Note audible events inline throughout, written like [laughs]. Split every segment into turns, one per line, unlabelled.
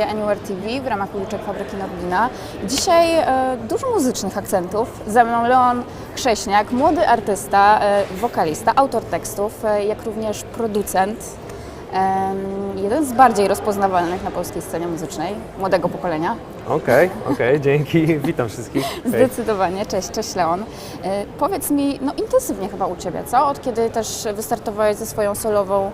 Anywhere TV w ramach uliczek Fabryki Noblina. Dzisiaj e, dużo muzycznych akcentów. Ze mną Leon Krześniak, młody artysta, e, wokalista, autor tekstów, e, jak również producent. Em, jeden z bardziej rozpoznawalnych na polskiej scenie muzycznej, młodego pokolenia.
Okej, okej, dzięki. [laughs] Witam wszystkich. Hej.
Zdecydowanie. Cześć, cześć Leon. E, Powiedz mi, no intensywnie chyba u Ciebie, co? Od kiedy też wystartowałeś ze swoją solową e,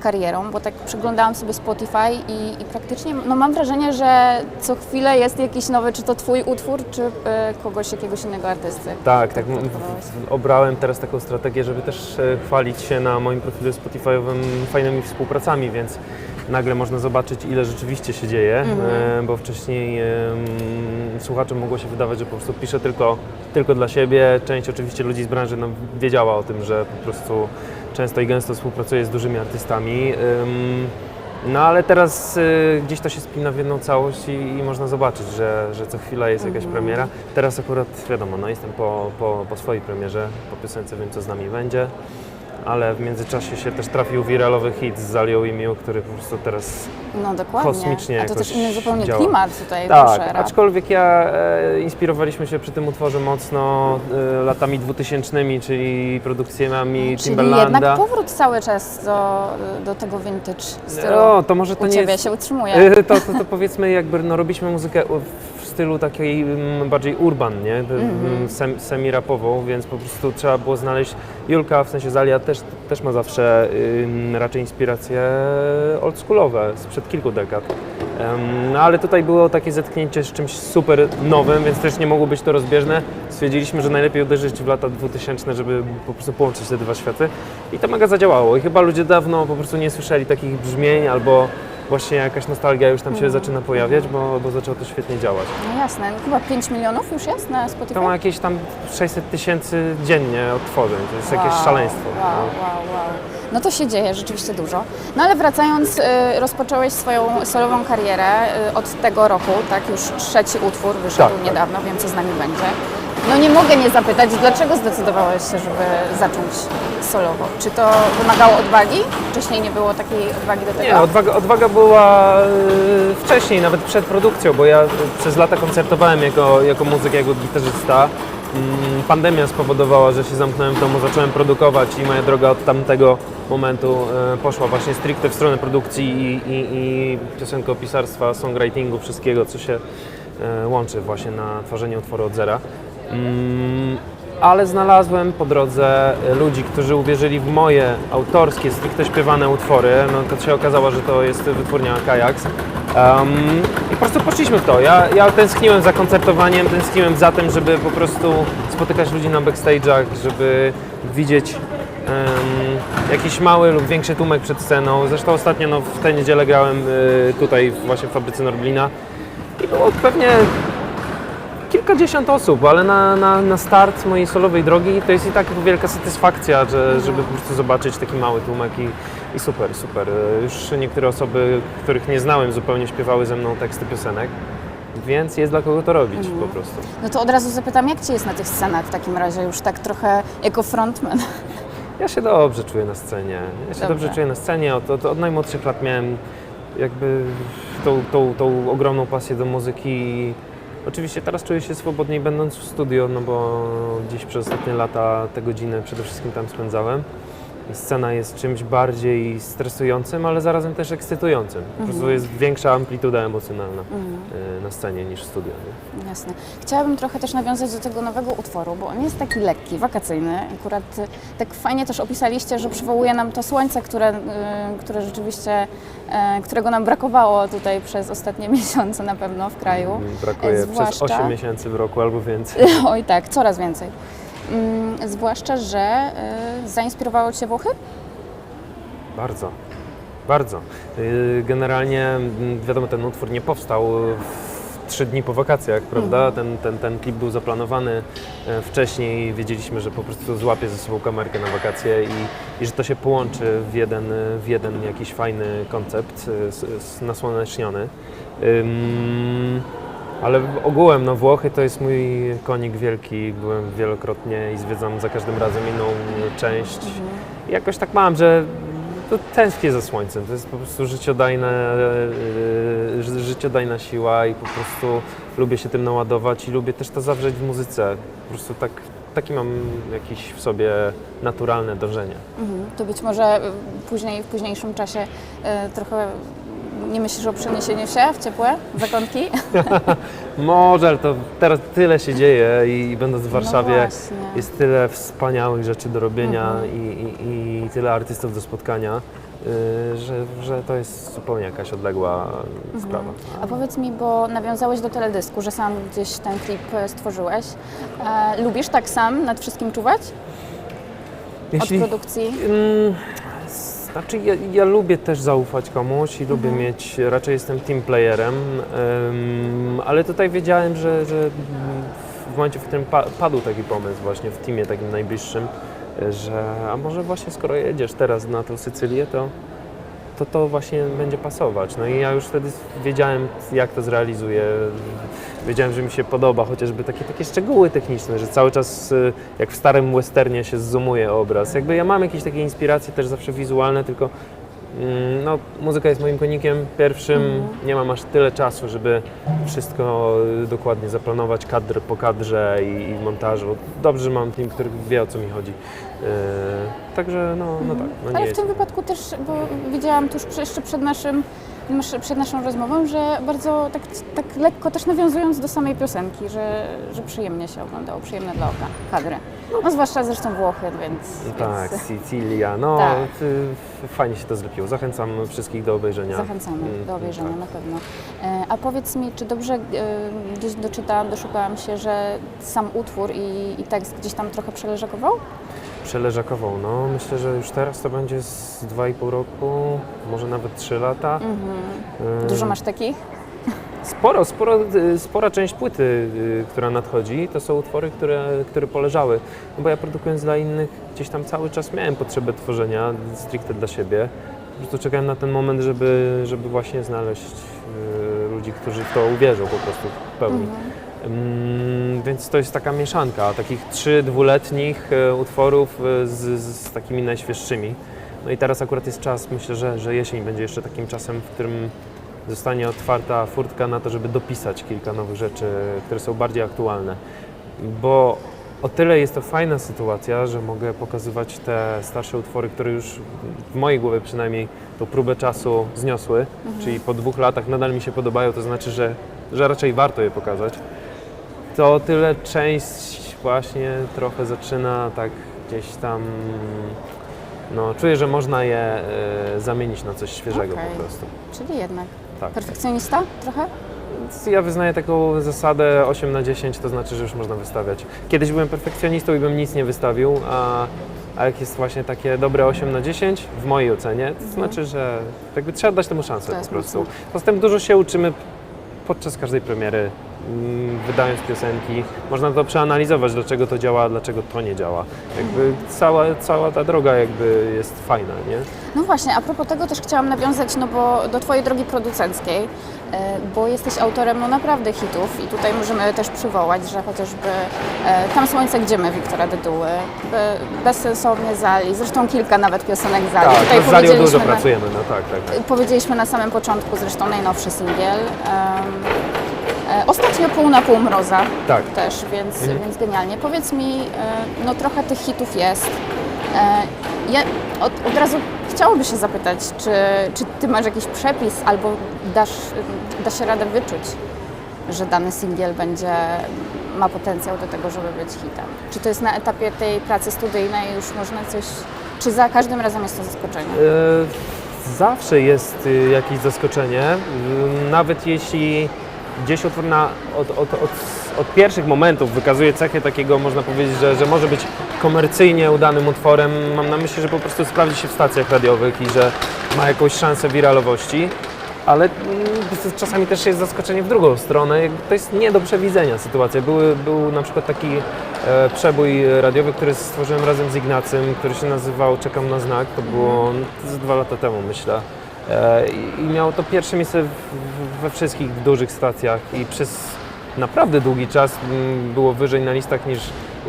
karierą, bo tak przyglądałam sobie Spotify i, i praktycznie no mam wrażenie, że co chwilę jest jakiś nowy, czy to Twój utwór, czy e, kogoś, jakiegoś innego artysty.
Tak, tak. Obrałem teraz taką strategię, żeby też e, chwalić się na moim profilu Spotify'owym fajnymi współpracami, więc nagle można zobaczyć, ile rzeczywiście się dzieje, e, bo wcześniej słuchaczom mogło się wydawać, że po prostu piszę tylko, tylko dla siebie. Część oczywiście ludzi z branży no, wiedziała o tym, że po prostu często i gęsto współpracuję z dużymi artystami. No ale teraz y, gdzieś to się spina w jedną całość i, i można zobaczyć, że, że co chwila jest jakaś premiera. Teraz akurat wiadomo, no jestem po, po, po swojej premierze, po piosence wiem co z nami będzie, ale w międzyczasie się też trafił wiralowy hit z Zalią i Miu, który po prostu teraz
No dokładnie.
Kosmicznie
A to też inny zupełnie
działa.
klimat tutaj,
tak,
proszę. rap.
aczkolwiek ja e, inspirowaliśmy się przy tym utworze mocno e, latami 2000, czyli produkcjami
Czyli
Timberlanda.
jednak powrót cały czas do, do tego vintage stylu
No, to może to
u
nie
Ciebie
jest
się utrzymuje.
E, To, to, to powiedzmy jakby no, robiliśmy muzykę w stylu takiej mm, bardziej urban, nie? Mm Sem, semi-rapową, więc po prostu trzeba było znaleźć Julka, w sensie Zalia też, też ma zawsze ym, raczej inspiracje oldschoolowe sprzed kilku dekad. Em, no ale tutaj było takie zetknięcie z czymś super nowym, więc też nie mogło być to rozbieżne. Stwierdziliśmy, że najlepiej uderzyć w lata 2000, żeby po prostu połączyć te dwa światy. I to mega zadziałało. I chyba ludzie dawno po prostu nie słyszeli takich brzmień albo właśnie jakaś nostalgia już tam się zaczyna pojawiać, bo, bo zaczęło to świetnie działać.
No jasne, no chyba 5 milionów już jest na Spotify?
To ma jakieś tam 600 tysięcy dziennie odtworzeń, to jest jakieś
Wow,
szaleństwo.
Wow, wow, wow. No to się dzieje rzeczywiście dużo. No ale wracając, y, rozpocząłeś swoją solową karierę y, od tego roku, tak? Już trzeci utwór wyszedł
Tak, tak.
niedawno, wiem co z nami będzie. No nie mogę nie zapytać, dlaczego zdecydowałeś się, żeby zacząć solowo? Czy to wymagało odwagi? Wcześniej nie było takiej odwagi do tego?
Nie, odwaga, odwaga była y, wcześniej, nawet przed produkcją, bo ja przez lata koncertowałem jako, jako muzyk, jako gitarzysta. Mm, Pandemia spowodowała, że się zamknąłem w domu, zacząłem produkować i moja droga od tamtego momentu y, poszła właśnie stricte w stronę produkcji i, i, i piosenkopisarstwa, songwritingu, wszystkiego, co się y, łączy właśnie na tworzenie utworu od zera. Mm, ale znalazłem po drodze ludzi, którzy uwierzyli w moje autorskie, stricte śpiewane utwory. No to się okazało, że to jest wytwórnia Kajaks. Um, I po prostu poszliśmy w to. Ja, ja tęskniłem za koncertowaniem, tęskniłem za tym, żeby po prostu spotykać ludzi na backstage'ach, żeby widzieć em, jakiś mały lub większy tłumek przed sceną. Zresztą ostatnio no, w tę niedzielę grałem y, tutaj właśnie w fabryce Norblina i było pewnie kilkadziesiąt osób, ale na, na, na start mojej solowej drogi to jest i tak wielka satysfakcja, że, żeby po prostu zobaczyć taki mały tłumek i, i super, super. Już niektóre osoby, których nie znałem zupełnie śpiewały ze mną teksty piosenek, więc jest dla kogo to robić po prostu.
No to od razu zapytam, jak Ci jest na tych scenach w takim razie, już tak trochę jako frontman?
Ja się dobrze czuję na scenie. Ja się
Dobrze.
dobrze czuję na scenie. Od, od, od najmłodszych lat miałem jakby tą, tą, tą ogromną pasję do muzyki. Oczywiście teraz czuję się swobodniej będąc w studio, no bo dziś przez ostatnie lata te godziny przede wszystkim tam spędzałem. Scena jest czymś bardziej stresującym, ale zarazem też ekscytującym. Po prostu jest większa amplituda emocjonalna y, na scenie niż w studio. Nie?
Jasne. Chciałabym trochę też nawiązać do tego nowego utworu, bo on jest taki lekki, wakacyjny. Akurat y, tak fajnie też opisaliście, że przywołuje nam to słońce, które, y, które rzeczywiście, którego nam brakowało tutaj przez ostatnie [laughs] miesiące na pewno w kraju.
Brakuje przez
Zwłaszcza-
8 miesięcy w roku albo więcej. [laughs]
Oj tak, coraz więcej. Mm, Zwłaszcza, że y, zainspirowało Cię Włochy?
Bardzo, bardzo. Yy, Generalnie mm, wiadomo, ten utwór nie powstał w trzy dni po wakacjach, prawda? Ten, ten, ten klip był zaplanowany e, wcześniej. Wiedzieliśmy, że po prostu złapię ze sobą kamerkę na wakacje i, i że to się połączy w jeden, w jeden jakiś fajny koncept e, nasłoneczniony. Ym, ale ogółem no Włochy to jest mój konik wielki. Byłem wielokrotnie i zwiedzam za każdym razem inną część. I Jakoś tak mam, że to tęsknię za słońcem. To jest po prostu życiodajna, ży- życiodajna siła i po prostu lubię się tym naładować i lubię też to zawrzeć w muzyce. Po prostu tak, taki mam jakiś w sobie naturalne dążenie.
Mhm. To być może później, w późniejszym czasie y, trochę nie myślisz o przeniesieniu się w ciepłe zakątki? [laughs]
Może, ale to teraz tyle się dzieje i, i będąc w Warszawie
No właśnie. Mhm.
jest tyle wspaniałych rzeczy do robienia i, i, i tyle artystów do spotkania, y, że, że to jest zupełnie jakaś odległa sprawa.
Mhm. A powiedz mi, bo nawiązałeś do teledysku, że sam gdzieś ten klip e, stworzyłeś. E, lubisz tak sam nad wszystkim czuwać? Od produkcji?
Znaczy, ja, ja lubię też zaufać komuś i lubię
Mhm.
mieć, raczej jestem team playerem, ym, ale tutaj wiedziałem, że, że w momencie, w którym pa, padł taki pomysł właśnie w teamie takim najbliższym, że a może właśnie skoro jedziesz teraz na tą Sycylię, to to to właśnie będzie pasować. No i ja już wtedy wiedziałem, jak to zrealizuję. Wiedziałem, że mi się podoba chociażby takie, takie szczegóły techniczne, że cały czas y, jak w starym westernie się zoomuje obraz. Jakby ja mam jakieś takie inspiracje też zawsze wizualne, tylko no, muzyka jest moim konikiem pierwszym. Nie mam aż tyle czasu, żeby wszystko y, dokładnie zaplanować kadr po kadrze i, i montażu. Dobrze, że mam team, który wie o co mi chodzi. Yy, także no, no tak. No nie
Ale w tym wypadku też, bo widziałam tuż jeszcze przed naszym przed naszą rozmową, że bardzo tak, tak lekko też nawiązując do samej piosenki, że, że przyjemnie się oglądało, przyjemne dla oka kadry. No zwłaszcza zresztą Włochy, więc,
Tak,
więc
Sicilia. No,
Tak.
fajnie się to zlepiło. Zachęcam wszystkich do obejrzenia.
zachęcamy
Mm,
do obejrzenia
tak.
na pewno. E, A powiedz mi, czy dobrze e, gdzieś doczytałam, doszukałam się, że sam utwór i, i tekst gdzieś tam trochę przeleżakował?
Przeleżakową, no myślę, że już teraz to będzie z 2,5 roku, może nawet 3 lata.
Mhm. Dużo masz takich?
Sporo, sporo, y, spora część płyty, y, która nadchodzi, to są utwory, które, które poleżały. No bo ja produkując dla innych gdzieś tam cały czas miałem potrzebę tworzenia stricte dla siebie. Po prostu czekałem na ten moment, żeby, żeby właśnie znaleźć y, ludzi, którzy w to uwierzą po prostu w pełni. Mm, więc to jest taka mieszanka takich trzy dwuletnich e, utworów e, z, z takimi najświeższymi. No i teraz akurat jest czas, myślę, że, że jesień będzie jeszcze takim czasem, w którym zostanie otwarta furtka na to, żeby dopisać kilka nowych rzeczy, które są bardziej aktualne. Bo o tyle jest to fajna sytuacja, że mogę pokazywać te starsze utwory, które już w mojej głowie przynajmniej tą próbę czasu zniosły, czyli po dwóch latach nadal mi się podobają, to znaczy, że, że raczej warto je pokazać. To o tyle część właśnie trochę zaczyna tak gdzieś tam, no czuję, że można je e, zamienić na coś świeżego
Okej.
po prostu.
Czyli jednak.
Tak.
Perfekcjonista trochę?
Więc Ja wyznaję taką zasadę 8 na 10, to znaczy, że już można wystawiać. Kiedyś byłem perfekcjonistą i bym nic nie wystawił, a, a jak jest właśnie takie dobre 8 na 10, w mojej ocenie, to znaczy, że jakby trzeba dać temu szansę
To
po
jest
prostu. Poza tym dużo się uczymy podczas każdej premiery, wydając piosenki. Można to przeanalizować, dlaczego to działa, dlaczego to nie działa. Jakby cała, cała ta droga jakby jest fajna, nie?
No właśnie, a propos tego też chciałam nawiązać no bo do Twojej drogi producenckiej, e, bo jesteś autorem no naprawdę hitów i tutaj możemy też przywołać, że chociażby e, Tam Słońce Gdzie My Wiktora Dyduły, Be- Bezsensownie Zali, zresztą kilka nawet piosenek Zali.
Tak,
tutaj
no z Zalią dużo
na-
pracujemy, no tak, tak.
Powiedzieliśmy na samym początku zresztą najnowszy singiel. e, Ostatnio pół na pół mroza
Tak.
też, więc,
Mhm.
więc genialnie. Powiedz mi, e, no trochę tych hitów jest. E, Ja od, od razu chciałoby się zapytać, czy, czy ty masz jakiś przepis albo dasz, da się radę wyczuć, że dany singiel będzie, ma potencjał do tego, żeby być hitem? Czy to jest na etapie tej pracy studyjnej już można coś, czy za każdym razem jest to zaskoczenie?
E, Zawsze jest y, jakieś zaskoczenie, nawet jeśli gdzieś utwór na, od, od, od, od pierwszych momentów wykazuje cechy takiego, można powiedzieć, że, że może być komercyjnie udanym utworem. Mam na myśli, że po prostu sprawdzi się w stacjach radiowych i że ma jakąś szansę wiralowości. Ale mm, czasami też jest zaskoczenie w drugą stronę. To jest nie do przewidzenia sytuacja. Były, był na przykład taki e, przebój radiowy, który stworzyłem razem z Ignacym, który się nazywał Czekam na znak. To było z dwa lata temu, myślę. E, I miało to pierwsze miejsce w, we wszystkich dużych stacjach i przez naprawdę długi czas mm, było wyżej na listach niż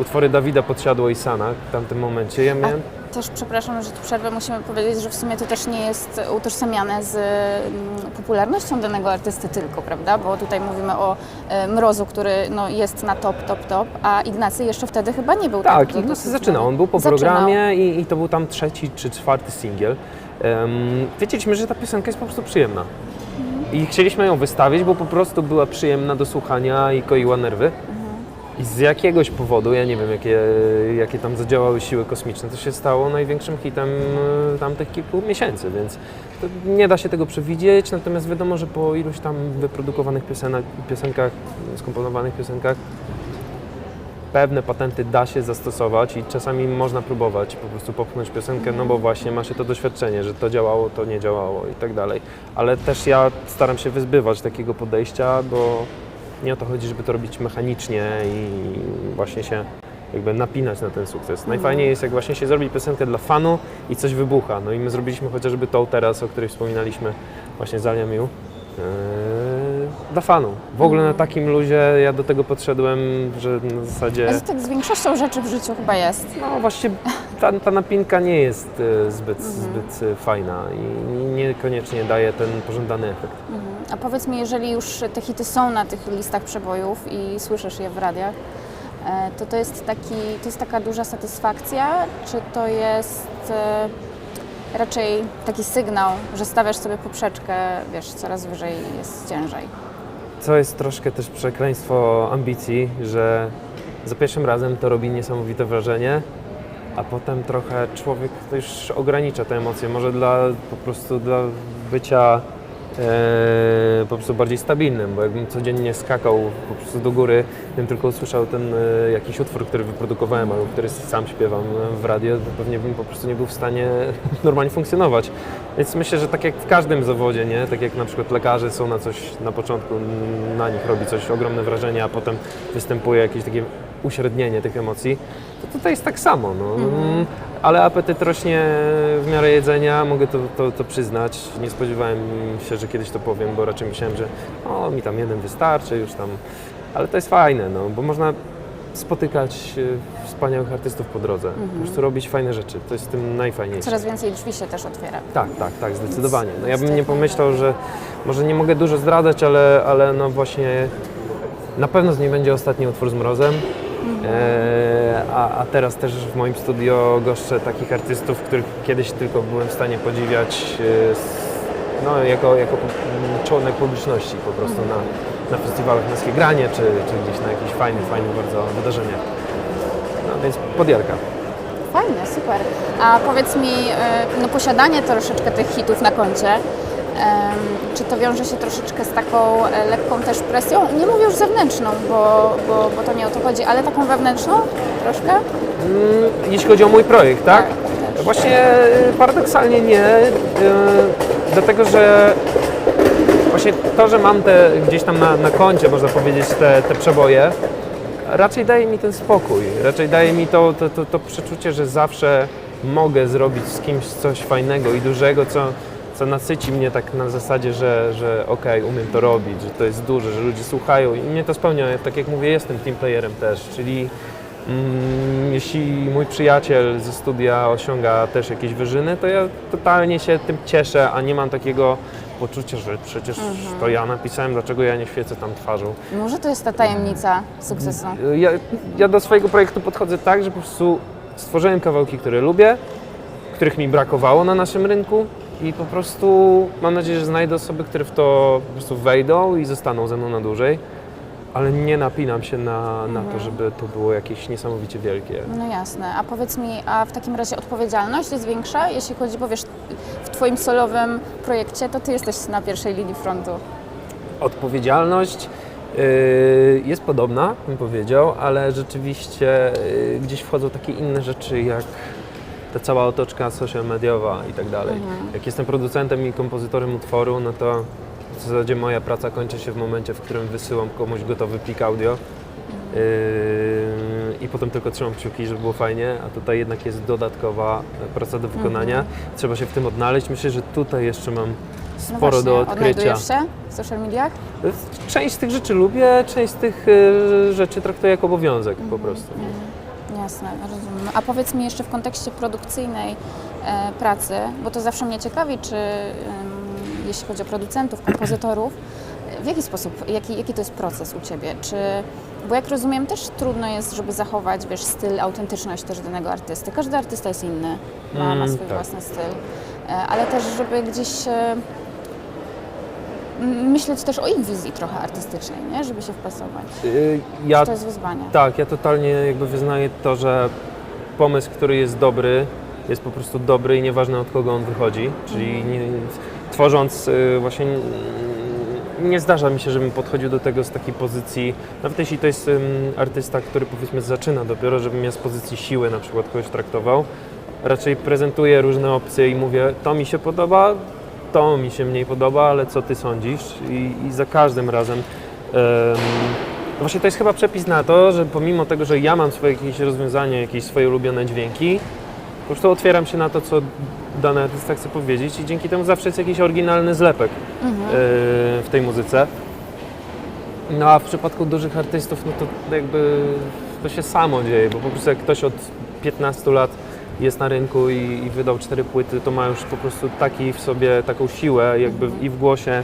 utwory Dawida Podsiadło i Sana w tamtym momencie. Ja miałem
też, przepraszam, że tu przerwę, musimy powiedzieć, że w sumie to też nie jest utożsamiane z mm, popularnością danego artysty tylko, prawda? Bo tutaj mówimy o e, Mrozu, który no, jest na top, top, top, a Ignacy jeszcze wtedy chyba nie był
Tak,
tak
Ignacy zaczynał. On był po
Zaczynał.
programie i, i to był tam trzeci czy czwarty singiel. Um, wiedzieliśmy, że ta piosenka jest po prostu przyjemna. I chcieliśmy ją wystawić, bo po prostu była przyjemna do słuchania i koiła nerwy. I z jakiegoś powodu, ja nie wiem jakie, jakie tam zadziałały siły kosmiczne, to się stało największym hitem e, tamtych kilku miesięcy, więc nie da się tego przewidzieć, natomiast wiadomo, że po iluś tam wyprodukowanych piosenkach, skomponowanych piosenkach, pewne patenty da się zastosować i czasami można próbować po prostu popchnąć piosenkę, no bo właśnie ma się to doświadczenie, że to działało, to nie działało i tak dalej. Ale też ja staram się wyzbywać takiego podejścia, bo nie o to chodzi, żeby to robić mechanicznie i właśnie się jakby napinać na ten sukces. Najfajniej jest, jak właśnie się zrobi piosenkę dla fanu i coś wybucha. No i my zrobiliśmy chociażby tą teraz, o której wspominaliśmy, właśnie z Alia Miu. Dla fanu. W ogóle na takim luzie ja do tego podszedłem, że na zasadzie...
Ale tak z większością rzeczy w życiu chyba jest.
No właściwie ta, ta napinka nie jest e, zbyt, zbyt e, fajna i niekoniecznie daje ten pożądany efekt.
A powiedz mi, jeżeli już te hity są na tych listach przebojów i słyszysz je w radiach, e, to to jest, taki, to jest taka duża satysfakcja, czy to jest e, raczej taki sygnał, że stawiasz sobie poprzeczkę, wiesz, coraz wyżej jest ciężej?
Co jest troszkę też przekleństwo ambicji, że za pierwszym razem to robi niesamowite wrażenie, a potem trochę człowiek to już ogranicza te emocje. Może dla po prostu dla bycia e, po prostu bardziej stabilnym, bo jakbym codziennie skakał po prostu do góry, gdybym tylko usłyszał ten e, jakiś utwór, który wyprodukowałem albo który sam śpiewam w radio, to pewnie bym po prostu nie był w stanie [laughs] normalnie funkcjonować. Więc myślę, że tak jak w każdym zawodzie, nie? tak jak na przykład lekarze są na coś na początku, na nich robi coś ogromne wrażenie, a potem występuje jakieś takie uśrednienie tych emocji, to tutaj jest tak samo. No. Mm, Ale apetyt rośnie w miarę jedzenia, mogę to, to, to przyznać. Nie spodziewałem się, że kiedyś to powiem, bo raczej myślałem, że o, mi tam jeden wystarczy, już tam. Ale to jest fajne, no, bo można spotykać e, wspaniałych artystów po drodze, po prostu robić fajne rzeczy. To jest tym najfajniejsze.
Coraz więcej drzwi się też otwiera.
Tak, tak, tak, zdecydowanie. No ja bym nie pomyślał, że może nie mogę dużo zdradzać, ale, ale no właśnie na pewno z niej będzie ostatni utwór z Mrozem. E, a, a teraz też w moim studio goszczę takich artystów, których kiedyś tylko byłem w stanie podziwiać e, no, jako, jako członek publiczności po prostu na, na festiwalach Męskie Granie, czy, czy gdzieś na jakichś fajnych, fajnych bardzo wydarzeniach. No więc podjarka.
Fajnie, super. A powiedz mi, e, no posiadanie troszeczkę tych hitów na koncie, czy to wiąże się troszeczkę z taką e, lekką też presją? Nie mówię już zewnętrzną, bo, bo, bo to nie o to chodzi, ale taką wewnętrzną troszkę?
Mm, Jeśli chodzi o mój projekt, tak?
Tak.
Właśnie y, paradoksalnie nie, y, dlatego że właśnie to, że mam te gdzieś tam na, na koncie, można powiedzieć, te, te przeboje, raczej daje mi ten spokój, raczej daje mi to, to, to, to przeczucie, że zawsze mogę zrobić z kimś coś fajnego i dużego, co, co nasyci mnie tak na zasadzie, że, że okej, umiem to robić, że to jest duże, że ludzie słuchają i mnie to spełnia. Tak jak mówię, jestem team playerem też, czyli Mm, jeśli mój przyjaciel ze studia osiąga też jakieś wyżyny, to ja totalnie się tym cieszę, a nie mam takiego poczucia, że przecież to ja napisałem, dlaczego ja nie świecę tam twarzą.
Może to jest ta tajemnica sukcesu.
Ja, ja do swojego projektu podchodzę tak, że po prostu stworzyłem kawałki, które lubię, których mi brakowało na naszym rynku i po prostu mam nadzieję, że znajdę osoby, które w to po prostu wejdą i zostaną ze mną na dłużej. Ale nie napinam się na, na to, żeby to było jakieś niesamowicie wielkie.
No jasne. A powiedz mi, a w takim razie odpowiedzialność jest większa, jeśli chodzi, bo wiesz, w Twoim solowym projekcie, to Ty jesteś na pierwszej linii frontu.
Odpowiedzialność y, jest podobna, bym powiedział, ale rzeczywiście y, gdzieś wchodzą takie inne rzeczy jak ta cała otoczka social mediowa i tak dalej. Jak jestem producentem i kompozytorem utworu, no to w zasadzie moja praca kończy się w momencie, w którym wysyłam komuś gotowy plik audio. Yy, I potem tylko trzymam kciuki, żeby było fajnie, a tutaj jednak jest dodatkowa praca do wykonania. Trzeba się w tym odnaleźć. Myślę, że tutaj jeszcze mam
No
sporo
właśnie,
do odkrycia.
Się w social mediach?
Część z tych rzeczy lubię, część z tych y, rzeczy traktuję jako obowiązek po prostu.
Jasne, rozumiem. A powiedz mi jeszcze w kontekście produkcyjnej e, pracy, bo to zawsze mnie ciekawi, czy em, jeśli chodzi o producentów, kompozytorów, w jaki sposób, jaki, jaki to jest proces u Ciebie? Czy, bo jak rozumiem, też trudno jest, żeby zachować, wiesz, styl, autentyczność też danego artysty. Każdy artysta jest inny, ma, ma
Mm,
swój
tak.
własny styl, e, ale też, żeby gdzieś e, myśleć też o ich wizji trochę artystycznej, nie? Żeby się wpasować.
Y, Ja
To jest wyzwanie.
Tak, ja totalnie jakby wyznaję to, że pomysł, który jest dobry, jest po prostu dobry i nieważne od kogo on wychodzi. Czyli nie, tworząc y, właśnie mm, nie zdarza mi się, żebym podchodził do tego z takiej pozycji, nawet jeśli to jest artysta, który powiedzmy zaczyna dopiero, żebym ja z pozycji siły na przykład kogoś traktował. Raczej prezentuję różne opcje i mówię, to mi się podoba, to mi się mniej podoba, ale co ty sądzisz? I, i za każdym razem em, no Właśnie to jest chyba przepis na to, że pomimo tego, że ja mam swoje jakieś rozwiązanie, jakieś swoje ulubione dźwięki, po prostu otwieram się na to, co dany artysta chce powiedzieć i dzięki temu zawsze jest jakiś oryginalny zlepek yy, w tej muzyce. No a w przypadku dużych artystów, no to jakby to się samo dzieje, bo po prostu jak ktoś od 15 lat jest na rynku i, i wydał cztery płyty, to ma już po prostu taki w sobie, taką siłę jakby i w głosie,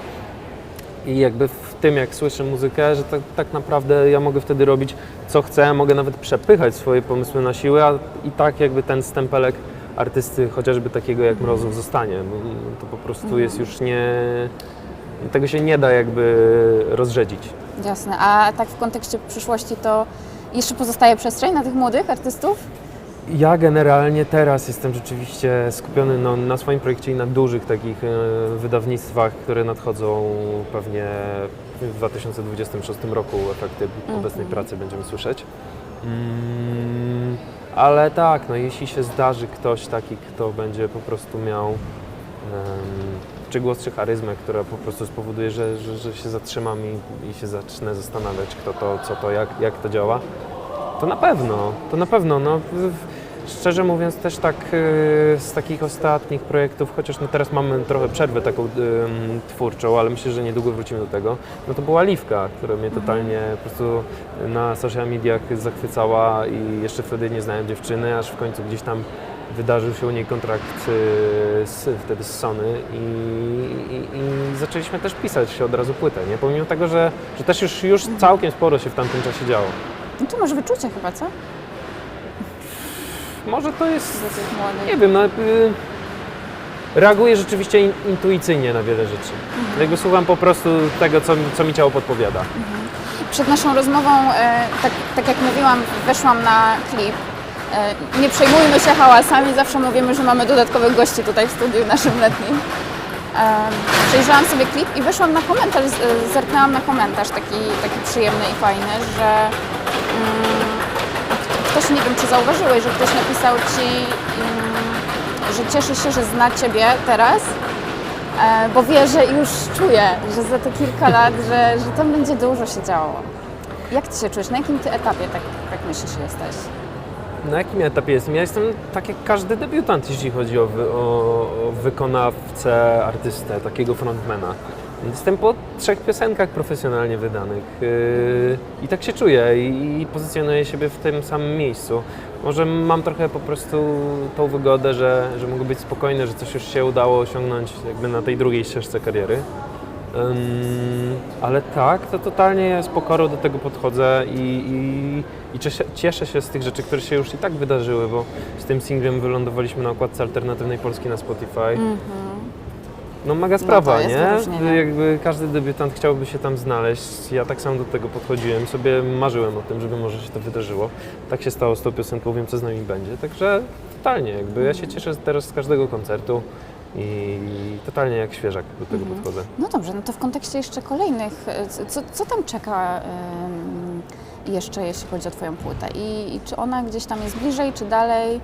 i jakby w tym, jak słyszę muzykę, że tak, tak naprawdę ja mogę wtedy robić co chcę, mogę nawet przepychać swoje pomysły na siłę, a i tak jakby ten stempelek artysty, chociażby takiego jak Mrozów zostanie. To po prostu jest już nie... Tego się nie da jakby rozrzedzić.
Jasne. A tak w kontekście przyszłości to jeszcze pozostaje przestrzeń na tych młodych artystów?
Ja generalnie teraz jestem rzeczywiście skupiony no, na swoim projekcie i na dużych takich e, wydawnictwach, które nadchodzą pewnie w 2026 roku. Efekty obecnej pracy będziemy słyszeć. Mm, ale tak, no, jeśli się zdarzy ktoś taki, kto będzie po prostu miał em, czy głos, czy charyzmę, która po prostu spowoduje, że, że, że się zatrzymam i, i się zacznę zastanawiać, kto to, co to, jak, jak to działa, to na pewno, to na pewno. No, w- szczerze mówiąc też tak y, z takich ostatnich projektów, chociaż no teraz mamy trochę przerwę taką twórczą, ale myślę, że niedługo wrócimy do tego, no to była Liwka, która mnie totalnie po prostu na social mediach zachwycała i jeszcze wtedy nie znałem dziewczyny, aż w końcu gdzieś tam wydarzył się u niej kontrakt y, z, wtedy z Sony i, i, i zaczęliśmy też pisać od razu płytę, nie? Pomimo tego, że, że też już, już całkiem sporo się w tamtym czasie działo.
No to masz wyczucie chyba, co?
Może to jest, nie wiem, no, y, reaguję rzeczywiście in, intuicyjnie na wiele rzeczy. Jakby słucham po prostu tego, co, mi- co mi ciało podpowiada.
Przed naszą rozmową, e, tak, tak jak mówiłam, weszłam na klip. E, nie przejmujmy się hałasami, zawsze mówimy, że mamy dodatkowych gości tutaj w studiu naszym letnim. E, przejrzałam sobie klip i weszłam na komentarz, z- zerknęłam na komentarz taki, taki przyjemny i fajny, że mm, nie wiem czy zauważyłeś, że ktoś napisał Ci, mm, że cieszy się, że zna Ciebie teraz, E, bo wie, że już czuje, że za te kilka [laughs] lat, że, że tam będzie dużo się działo. Jak Ty się czujesz? Na jakim Ty etapie tak, tak myślisz jesteś?
Na jakim etapie jestem? Ja jestem tak jak każdy debiutant, jeśli chodzi o, wy, o wykonawcę, artystę, takiego frontmana. Jestem po trzech piosenkach profesjonalnie wydanych yy, i tak się czuję i, pozycjonuję siebie w tym samym miejscu. Może mam trochę po prostu tą wygodę, że, że mogę być spokojny, że coś już się udało osiągnąć jakby na tej drugiej ścieżce kariery. Ale tak, to totalnie z pokorą do tego podchodzę i, i, i cieszę, się z tych rzeczy, które się już i tak wydarzyły, bo z tym singlem wylądowaliśmy na okładce alternatywnej Polski na Spotify. No mega sprawa,
Mhm. jest
nie? Jakby każdy debiutant chciałby się tam znaleźć. Ja tak samo do tego podchodziłem, sobie marzyłem o tym, żeby może się to wydarzyło. Tak się stało z tą piosenką, wiem co z nami będzie. Także totalnie, jakby ja się cieszę teraz z każdego koncertu i totalnie jak świeżak do tego
Mhm.
podchodzę.
No dobrze, no to w kontekście jeszcze kolejnych, e, co- co, tam czeka jeszcze, jeśli chodzi o Twoją płytę? I, I czy ona gdzieś tam jest bliżej, czy dalej?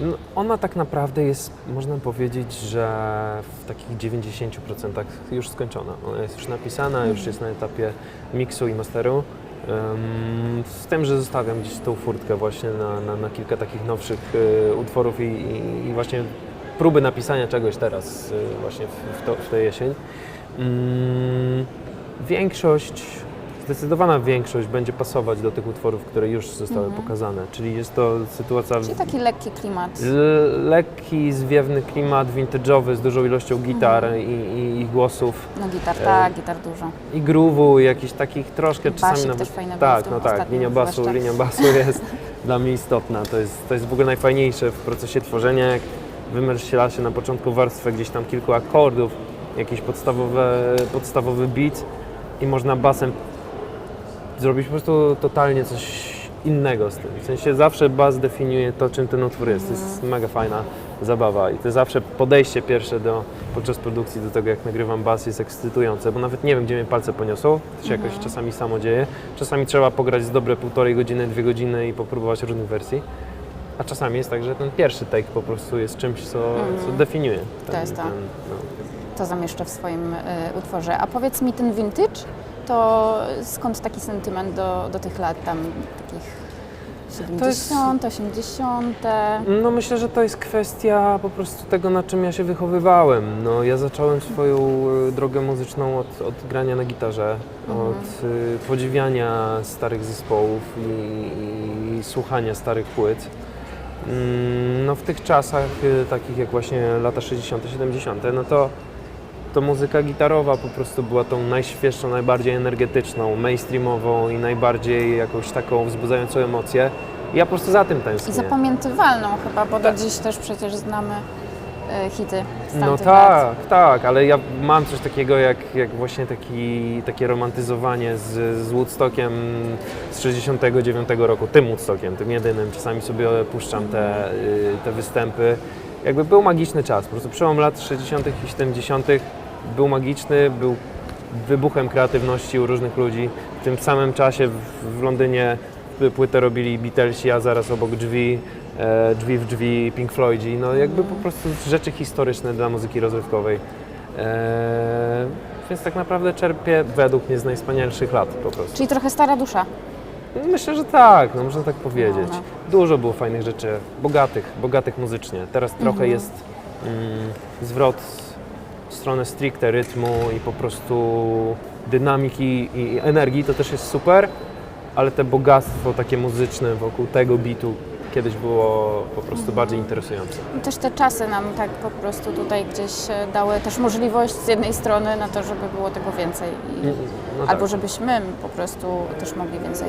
No, ona tak naprawdę jest, można powiedzieć, że w takich 90% już skończona. Ona jest już napisana, już jest na etapie miksu i masteru. Z tym, że zostawiam gdzieś tą furtkę właśnie na, na, na kilka takich nowszych y, utworów i, i, i właśnie próby napisania czegoś teraz y, właśnie w, w, to, w tę jesień. Ym, Większość zdecydowana większość będzie pasować do tych utworów, które już zostały pokazane. Czyli jest to sytuacja
Czyli taki lekki klimat.
lekki, zwiewny klimat vintage'owy z dużą ilością gitar i, i, i głosów
No gitar,
E,
tak, gitar dużo.
i groove'u, jakichś takich troszkę
Basik
czasami
też
nawet...
fajny
tak, no tak, linia basu, linia basu jest [laughs] dla mnie istotna. To jest, to jest w ogóle najfajniejsze w procesie tworzenia, jak wymyśla się na początku warstwę gdzieś tam kilku akordów, jakiś podstawowe, podstawowy beat i można basem zrobić po prostu totalnie coś innego z tym. W sensie zawsze bas definiuje to, czym ten utwór jest. To jest mega fajna zabawa i to zawsze podejście pierwsze do, podczas produkcji do tego, jak nagrywam bas jest ekscytujące, bo nawet nie wiem, gdzie mnie palce poniosą. To się jakoś czasami samo dzieje. Czasami trzeba pograć z dobre półtorej godziny, dwie godziny i popróbować różnych wersji. A czasami jest tak, że ten pierwszy take po prostu jest czymś, co, co definiuje. Ten,
jest to.
ten, no.
To zamieszczę w swoim y, utworze. A powiedz mi, ten vintage, to skąd taki sentyment do, do tych lat tam takich 70, 80?
No myślę, że to jest kwestia po prostu tego, na czym ja się wychowywałem. No, ja zacząłem swoją e, drogę muzyczną od, od grania na gitarze, od y, podziwiania starych zespołów i, i słuchania starych płyt. Mm, No w tych czasach, y, takich jak właśnie lata 60., 70., no to to muzyka gitarowa po prostu była tą najświeższą, najbardziej energetyczną, mainstreamową i najbardziej jakąś taką wzbudzającą emocje. I ja po prostu za tym
I
tęsknię.
zapamiętywalną chyba, bo do dziś też przecież znamy y, hity z
No
tamtych lat.
tak, tak, ale ja mam coś takiego jak, jak właśnie taki, takie romantyzowanie z, z Woodstockiem z 69 roku, tym Woodstockiem, tym jedynym. Czasami sobie puszczam te, y, te występy. Jakby był magiczny czas, po prostu przełom lat 60. i 70. był magiczny, był wybuchem kreatywności u różnych ludzi. W tym samym czasie w, w Londynie płytę robili Beatlesi, a zaraz obok drzwi, e, drzwi w drzwi Pink Floydzi. No jakby po prostu rzeczy historyczne dla muzyki rozrywkowej. E, więc tak naprawdę czerpię według mnie z najwspanialszych lat po prostu.
Czyli trochę stara dusza.
Myślę, że tak, no można tak powiedzieć.
No,
Dużo było fajnych rzeczy, bogatych, bogatych muzycznie. Teraz trochę jest mm, zwrot stronę stricte rytmu i po prostu dynamiki i energii, to też jest super, ale te bogactwo takie muzyczne wokół tego bitu kiedyś było po prostu bardziej interesujące.
I Też te czasy nam tak po prostu tutaj gdzieś e, dały też możliwość z jednej strony na to, żeby było tego więcej. I,
No tak.
Albo żebyśmy po prostu też mogli więcej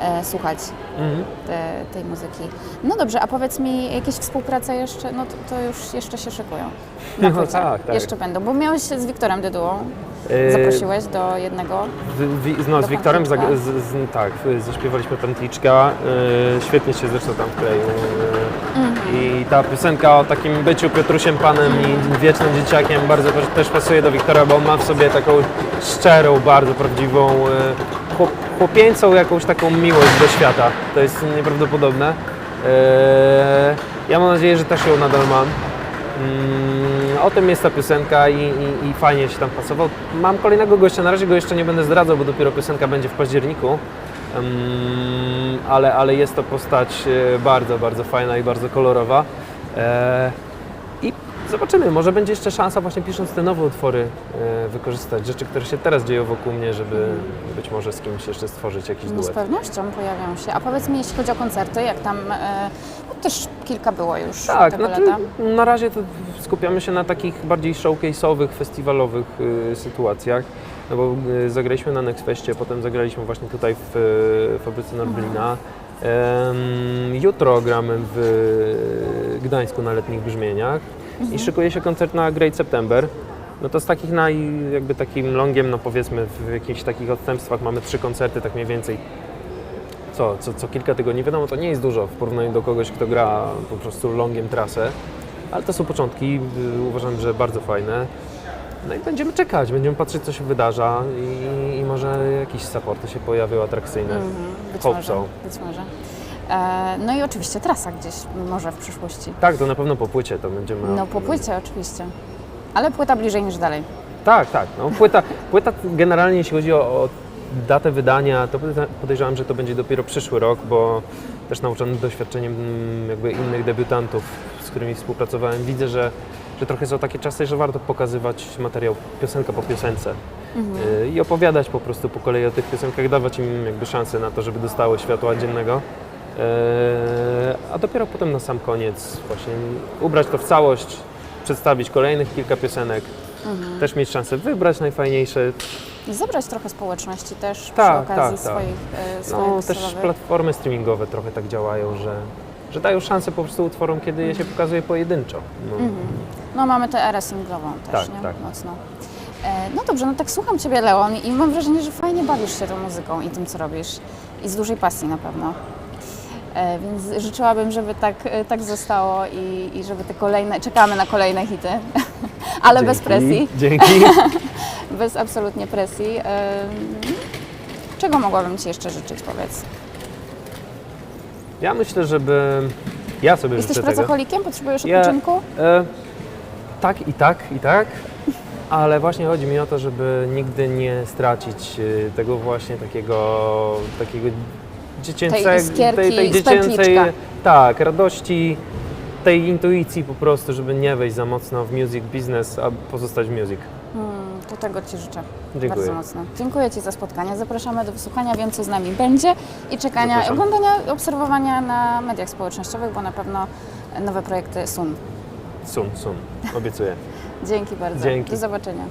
e, słuchać
Mhm.
te, tej muzyki. No dobrze, a powiedz mi, jakieś współprace jeszcze, no to, to już jeszcze się szykują. Na
No tak, tak.
Jeszcze będą, bo miałeś z Wiktorem Dydułą, zaprosiłeś do jednego.
No, z
Do
Wiktorem zag-
Pantliczka.
z, z, tak, y, zaśpiewaliśmy Pętliczka, y, świetnie się zresztą tam wkleił. y, I ta piosenka o takim byciu Piotrusiem Panem i wiecznym dzieciakiem bardzo też, pasuje do Wiktora, bo on ma w sobie taką szczerą, bardzo prawdziwą, y, chłop, chłopieńcą jakąś taką miłość do świata. To jest nieprawdopodobne. Y, ja mam nadzieję, że też ją nadal mam. Mm, o tym jest ta piosenka i, i, i fajnie się tam pasował. Mam kolejnego gościa, na razie go jeszcze nie będę zdradzał, bo dopiero piosenka będzie w październiku. Mm, ale, ale jest to postać e, bardzo, bardzo fajna i bardzo kolorowa. E, zobaczymy, może będzie jeszcze szansa właśnie pisząc te nowe utwory e, wykorzystać rzeczy, które się teraz dzieją wokół mnie, żeby być może z kimś jeszcze stworzyć jakiś
No z
duet.
pewnością pojawią się. A powiedz mi, jeśli chodzi o koncerty, jak tam, e, no też kilka było już
Tak,
tego
to na razie to skupiamy się na takich bardziej showcase'owych, festiwalowych y, sytuacjach. No bo zagraliśmy na Next Festie, potem zagraliśmy właśnie tutaj w y, fabryce Norblina. Em, jutro gramy w Gdańsku na letnich brzmieniach i szykuje się koncert na Great September. No to z takich naj, jakby takim longiem, no powiedzmy w jakichś takich odstępstwach mamy trzy koncerty tak mniej więcej co, co, co kilka tygodni. Wiadomo, to nie jest dużo w porównaniu do kogoś, kto gra po prostu longiem trasę, ale to są początki, y, uważam, że bardzo fajne. No i będziemy czekać, będziemy patrzeć, co się wydarza i, i może jakieś supporty się pojawią atrakcyjne.
Mhm, być
Hope
może,
so.
być może. E, no i oczywiście trasa gdzieś może w przyszłości.
Tak, to na pewno po płycie to będziemy...
No po płycie oczywiście. Ale płyta bliżej niż dalej.
Tak, tak. No, płyta, płyta generalnie, jeśli chodzi o, o datę wydania, to podejrzewam, że to będzie dopiero przyszły rok, bo też nauczony doświadczeniem mm, jakby innych debiutantów, z którymi współpracowałem, widzę, że, że trochę są takie czasy, że warto pokazywać materiał piosenka po piosence. y, i opowiadać po prostu po kolei o tych piosenkach, dawać im jakby szansę na to, żeby dostały światła dziennego. E, A dopiero potem na sam koniec właśnie ubrać to w całość, przedstawić kolejnych kilka piosenek, też mieć szansę wybrać najfajniejsze.
I zebrać trochę społeczności też
Tak,
przy okazji
tak, tak.
swoich, e, swoich
No, też
solowych.
platformy streamingowe trochę tak działają, że, że dają szansę po prostu utworom, kiedy je się pokazuje pojedynczo. No,
No mamy tę erę singlową też,
Tak,
nie?
tak.
Mocno. E, No dobrze, no tak słucham Ciebie Leon i mam wrażenie, że fajnie bawisz się tą muzyką i tym, co robisz. I z dużej pasji na pewno. E, Więc życzyłabym, żeby tak, e, tak zostało i, i żeby te kolejne, czekamy na kolejne hity, [laughs] ale bez
Dzięki,
presji,
Dzięki. [laughs]
bez absolutnie presji. E, Czego mogłabym Ci jeszcze życzyć, powiedz?
Ja myślę, żeby. Ja sobie
Jesteś
życzę tego.
pracocholikiem? Potrzebujesz
Ja-
odpoczynku?
E, tak i tak, i tak. Ale właśnie chodzi mi o to, żeby nigdy nie stracić tego właśnie takiego, takiego dziecięcego,
iskierki z
dziecięcej,
pętliczka.
tak, radości, tej intuicji po prostu, żeby nie wejść za mocno w music business, a pozostać w music.
Hmm, to tego Ci życzę
Dziękuję.
bardzo mocno. Dziękuję Ci za spotkanie. Zapraszamy do wysłuchania, wiem co z nami będzie i czekania,
Zapraszam.
oglądania, obserwowania na mediach społecznościowych, bo na pewno nowe projekty są.
Sun, sun, obiecuję. [laughs]
Dzięki bardzo.
Dzięki.
Do zobaczenia.